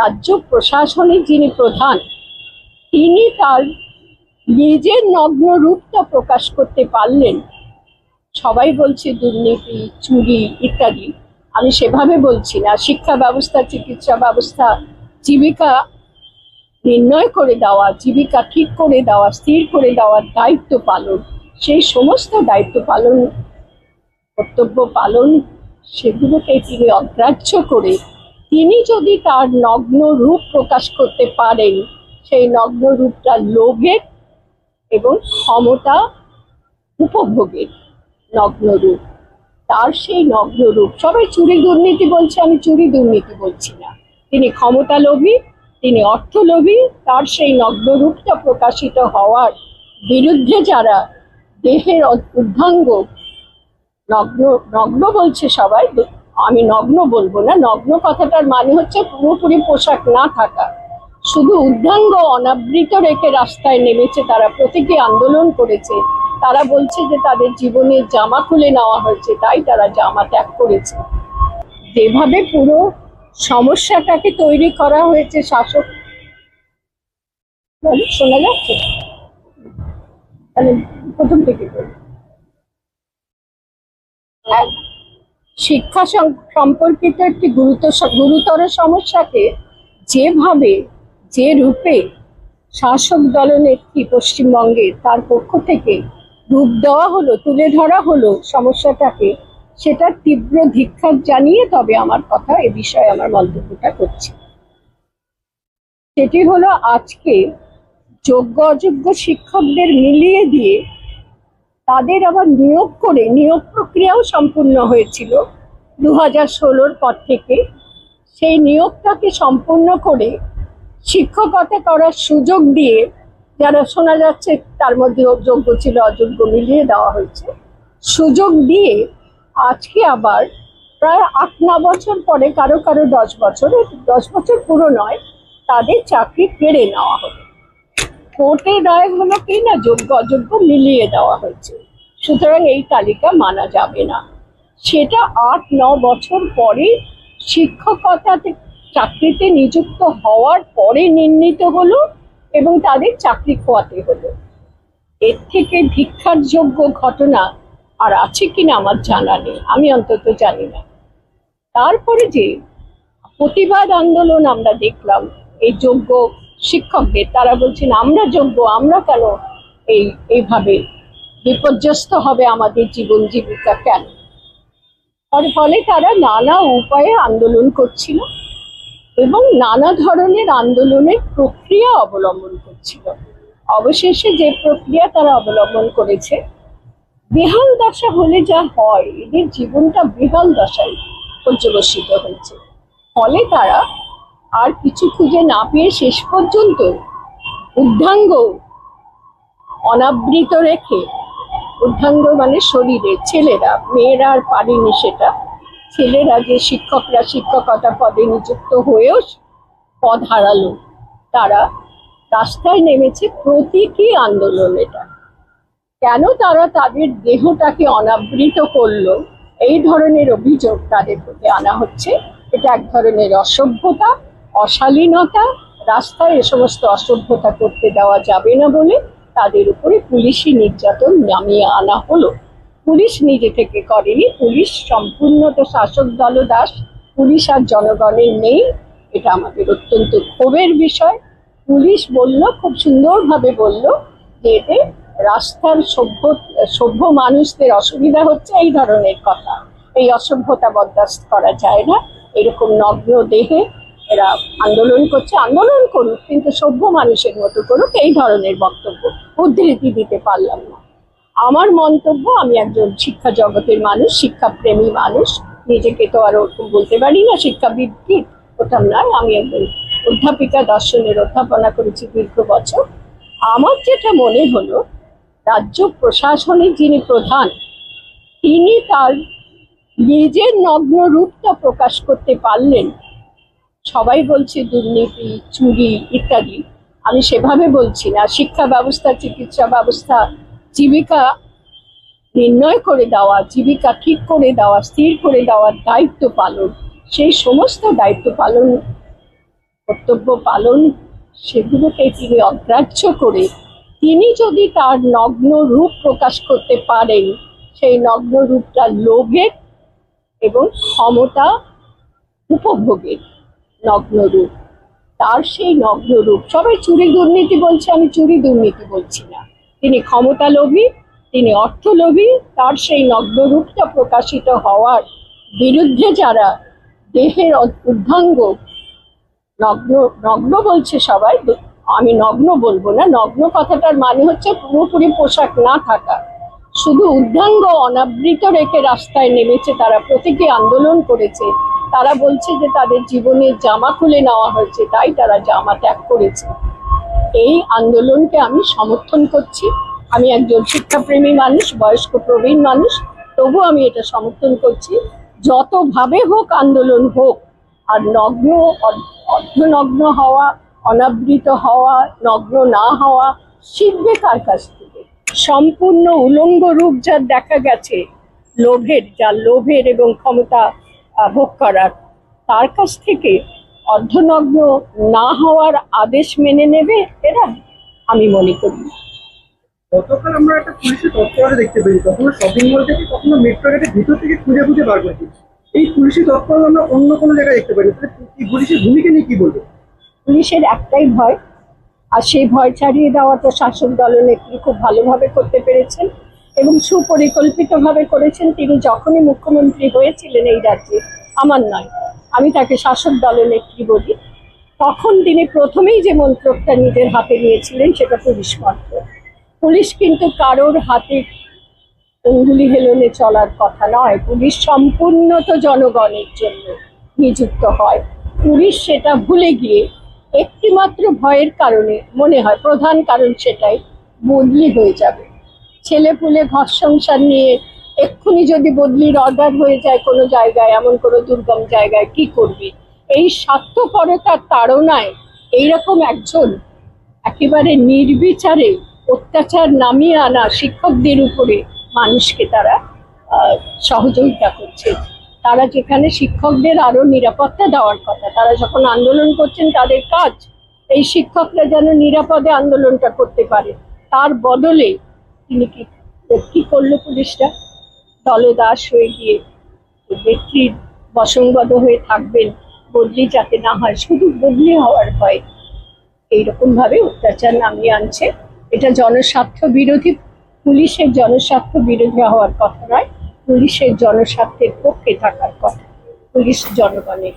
রাজ্য প্রশাসনের যিনি প্রধান, তিনি তার নিজের নগ্ন রূপটা প্রকাশ করতে পারলেন। সবাই বলছে দুর্নীতি, চুরি ইত্যাদি। আমি সেভাবে বলছি না। শিক্ষা ব্যবস্থা, চিকিৎসা ব্যবস্থা, জীবিকা নির্ণয় করে দেওয়া, জীবিকা ঠিক করে দেওয়া, স্থির করে দেওয়ার দায়িত্ব পালন। সেই সমস্ত দায়িত্ব পালন, কর্তব্য পালন, সেগুলোকে তিনি অগ্রাহ্য করে তিনি যদি তার নগ্ন রূপ প্রকাশ করতে পারেন, সেই নগ্ন রূপটা লোভের এবং ক্ষমতা উপভোগের নগ্ন রূপ। তার সেই নগ্ন রূপ। সবাই চুরি দুর্নীতি বলছে, আমি চুরি দুর্নীতি বলছি না। তিনি ক্ষমতা লোভী তিনি অর্থলোভী, তার সেই নগ্ন রূপটা প্রকাশিত হওয়ার বিরুদ্ধে যারা দেহের উদ্ধাঙ্গ নগ্ন নগ্ন বলছে সবাই আমি নগ্ন বলব না, নগ্ন কথাটার মানে হচ্ছে পুরোপুরি পোশাক না থাকা। শুধু উদ্ধাঙ্গ অনাবৃত রেখে রাস্তায় নেমেছে তারা প্রতীকী আন্দোলন করেছে। তারা বলছে যে তাদের জীবনে জামা খুলে নেওয়া হয়েছে, তাই তারা জামা ত্যাগ করেছে। যেভাবে পুরো সমস্যাটাকে তৈরি করা হয়েছে শাসক শোনা যাচ্ছে? প্রথম থেকে শিক্ষা সম্পর্কিত একটি গুরুতর গুরুতর সমস্যাকে যেভাবে, যে রূপে শাসক দলনেত্রী পশ্চিমবঙ্গে তার পক্ষ থেকে রূপ দেওয়া হলো, তুলে ধরা হলো সমস্যাটাকে সেটা তীব্র ধিক্ষার জানিয়ে তবে আমার কথা এ বিষয়ে আমার মন্তব্যটা করছি। সেটি হলো আজকে যোগ্য অযোগ্য শিক্ষকদের মিলিয়ে দিয়ে তাদের আবার নিয়োগ করে, নিয়োগ প্রক্রিয়াও সম্পূর্ণ হয়েছিল দু হাজার ষোলোর পর থেকে। সেই নিয়োগটাকে সম্পূর্ণ করে শিক্ষকতা করার সুযোগ দিয়ে যারা শোনা যাচ্ছে তার মধ্যে যোগ্য ছিল, অযোগ্য মিলিয়ে দেওয়া হয়েছে। সুযোগ দিয়ে আজকে আবার প্রায় আট, ন বছর পরে কারও কারও দশ বছর দশ বছর পুরো নয়, তাদের চাকরি কেড়ে নেওয়া হলো। কোর্টের রায় হলো কি না, যোগ্য, অযোগ্য মিলিয়ে দেওয়া হয়েছে। সুতরাং এই তালিকা মানা যাবে না। সেটা আট, ন বছর পরে শিক্ষকতাতে চাকরিতে নিযুক্ত হওয়ার পরে নির্ণীত হলো এবং তাদের চাকরি খোয়াতে হলো। এর থেকে ভিক্ষার যোগ্য ঘটনা আর আছে কিনা আমার জানা নেই, আমি অন্তত জানি না। তারপরে যে প্রতিবাদ আন্দোলন আমরা দেখলাম, এই যোগ্য শিক্ষকদের, তারা বলছেন, আমরা যোগ্য, আমরা কেন এই, এইভাবে বিপর্যস্ত হবে আমাদের জীবন জীবিকা কেন? আর ফলে তারা নানা উপায়ে আন্দোলন করছিল এবং নানা ধরনের আন্দোলনের প্রক্রিয়া অবলম্বন করছিল। অবশেষে যে প্রক্রিয়া তারা অবলম্বন করেছে, বেহাল দশা হলে যা হয়, এদের জীবনটা বেহাল দশায় পর্যবসিত হয়েছে। ফলে তারা আর কিছু খুঁজে না পেয়ে শেষ পর্যন্ত উদ্ধাঙ্গ অনাবৃত রেখে উদ্ধাঙ্গ মানে শরীরে, ছেলেরা, মেয়েরা আর পারেনি সেটা। ছেলেরা যে শিক্ষকরা শিক্ষকতা পদে নিযুক্ত হয়েও পদ হারালো, তারা রাস্তায় নেমেছে প্রতীকী আন্দোলন এটা। কেন তারা তাদের দেহটাকে অনাবৃত করল? এই ধরনের অভিযোগ তাদের প্রতি আনা হচ্ছে। এটা এক ধরনের অসভ্যতা, অশালীনতা, রাস্তায় এ সমস্ত অসভ্যতা করতে দেওয়া যাবে না বলে তাদের উপরে পুলিশি নির্যাতন নামিয়ে আনা হলো। পুলিশ নিজে থেকে করেনি। পুলিশ সম্পূর্ণ তো শাসক দল দাস। পুলিশ আর জনগণের নেই। এটা আমাদের অত্যন্ত ক্ষোভের বিষয়। পুলিশ বলল, খুব সুন্দরভাবে বলল যে এতে রাস্তার সভ্য সভ্য মানুষদের অসুবিধা হচ্ছে এই ধরনের কথা। এই অসভ্যতা বরদাস্ত করা যায় না। এরকম নগ্ন দেহে এরা আন্দোলন করছে। আন্দোলন করুক, কিন্তু সভ্য মানুষের মতো করুক, এই ধরনের বক্তব্য। উদ্ধৃতি দিতে পারলাম না। আমার মন্তব্য, আমি একজন শিক্ষা জগতের মানুষ, শিক্ষাপ্রেমী মানুষ, নিজেকে তো আর ওরকম বলতে পারি না শিক্ষাবিদ কি ওটাম নয় আমি একজন অধ্যাপিকা, দর্শনের অধ্যাপনা করেছি দীর্ঘ বছর। আমার যেটা মনে হলো, রাজ্য প্রশাসনের যিনি প্রধান, তিনি তার নিজের নগ্ন রূপটা প্রকাশ করতে পারলেন। সবাই বলছে দুর্নীতি, চুরি ইত্যাদি। আমি সেভাবে বলছি না। শিক্ষা ব্যবস্থা, চিকিৎসা ব্যবস্থা, জীবিকা নির্ণয় করে দেওয়া, জীবিকা ঠিক করে দেওয়া, স্থির করে দেওয়ার দায়িত্ব পালন। সেই সমস্ত দায়িত্ব পালন, কর্তব্য পালন, সেগুলোকে তিনি অগ্রাহ্য করে তিনি যদি তার নগ্ন রূপ প্রকাশ করতে পারেন, সেই নগ্ন রূপটা লোভের এবং ক্ষমতা উপভোগের নগ্ন রূপ। তার সেই নগ্ন রূপ। সবাই চুরি দুর্নীতি বলছে, আমি চুরি দুর্নীতি বলছি না। তিনি ক্ষমতা লোভী, তিনি অর্থলোভী তার সেই নগ্ন রূপটা প্রকাশিত হওয়ার বিরুদ্ধে যারা দেহের উদ্ধাঙ্গ নগ্ন নগ্ন বলছে সবাই আমি নগ্ন বলব না, নগ্ন কথাটার মানে হচ্ছে পুরোপুরি পোশাক না থাকা। শুধু উদ্ধাঙ্গ অনাবৃত রেখে রাস্তায় নেমেছে তারা, প্রতীকী আন্দোলন করেছে। তারা বলছে যে তাদের জীবনে জামা খুলে নেওয়া হয়েছে, তাই তারা জামা ত্যাগ করেছে। এই আন্দোলনকে আমি সমর্থন করছি। আমি একজন শিক্ষাপ্রেমী মানুষ, বয়স্ক প্রবীণ মানুষ, তবু আমি এটা সমর্থন করছি। যতভাবে হোক আন্দোলন হোক, আর নগ্ন অর্ধ- অর্ধনগ্ন হওয়া, অনাবৃত হওয়া, নগ্ন না হওয়া, শিখবে কার কাছ থেকে? সম্পূর্ণ উলঙ্গ রূপ যার দেখা গেছে, লোভের, যার লোভের এবং ক্ষমতা ভোগ করার। তার কাছ থেকে অর্ধনগ্ন না হওয়ার আদেশ মেনে নেবে এরা আমি মনে করি। গতকাল আমরা একটা পুলিশের তৎপরতা দেখতে পেয়েছি। কখনো শপিং মল থেকে কখনো মেট্রো গেটের ভিতর থেকে খুঁজে খুঁজে বার করছি। এই পুলিশি তৎপরতা আমরা অন্য কোনো জায়গায় দেখতে পাই তাহলে পুলিশের ভূমিকা নিয়ে কি বলব? পুলিশের একটাই ভয় আর সেই ভয় ছাড়িয়ে দেওয়াটা শাসক দলনেত্রী খুব ভালোভাবে করতে পেরেছেন। এবং সুপরিকল্পিতভাবে করেছেন তিনি যখনই মুখ্যমন্ত্রী হয়েছিলেন এই রাজ্যে, আমার নয়, আমি তাকে শাসক দলনেত্রী বলি। তখন তিনি প্রথমেই যে মন্ত্রকটা নিজের হাতে নিয়েছিলেন সেটা পুলিশ মন্ত্র। পুলিশ কিন্তু কারোর হাতে অঙ্গুলি হেলনে চলার কথা নয়, পুলিশ সম্পূর্ণ তো জনগণের জন্য নিযুক্ত হয়। পুলিশ সেটা ভুলে গিয়ে একটিমাত্র ভয়ের কারণে, মনে হয় প্রধান কারণ সেটাই, বদলি হয়ে যাবে। ছেলে পুলে ঘর সংসার নিয়ে এক্ষুনি যদি বদলির অর্ডার হয়ে যায় কোনো জায়গায়, এমন কোনো দুর্গম জায়গায়, কি করবি? এই স্বার্থপরতার তাড়নায় এইরকম একজন একেবারে নির্বিচারে অত্যাচার নামিয়ে আনা শিক্ষকদের উপরে মানুষকে তারা সহযোগিতা করছে। তারা যেখানে শিক্ষকদের আরও নিরাপত্তা দেওয়ার কথা, তারা যখন আন্দোলন করছেন তাদের কাজ, এই শিক্ষকরা যেন নিরাপদে আন্দোলনটা করতে পারে। তার বদলে তিনি কি কি করল পুলিশরা দলদাস হয়ে গিয়ে ব্যক্তির বসংবদ হয়ে থাকবেন বদলি যাতে না হয়, শুধু বদলি হওয়ার ভয়। এইরকম ভাবে অত্যাচার নামিয়ে আনছে। এটা জনস্বার্থ বিরোধী, পুলিশের জনস্বার্থ বিরোধী হওয়ার কথা নয়, পুলিশের জনস্বার্থের পক্ষে থাকার কথা। পুলিশ জনগণের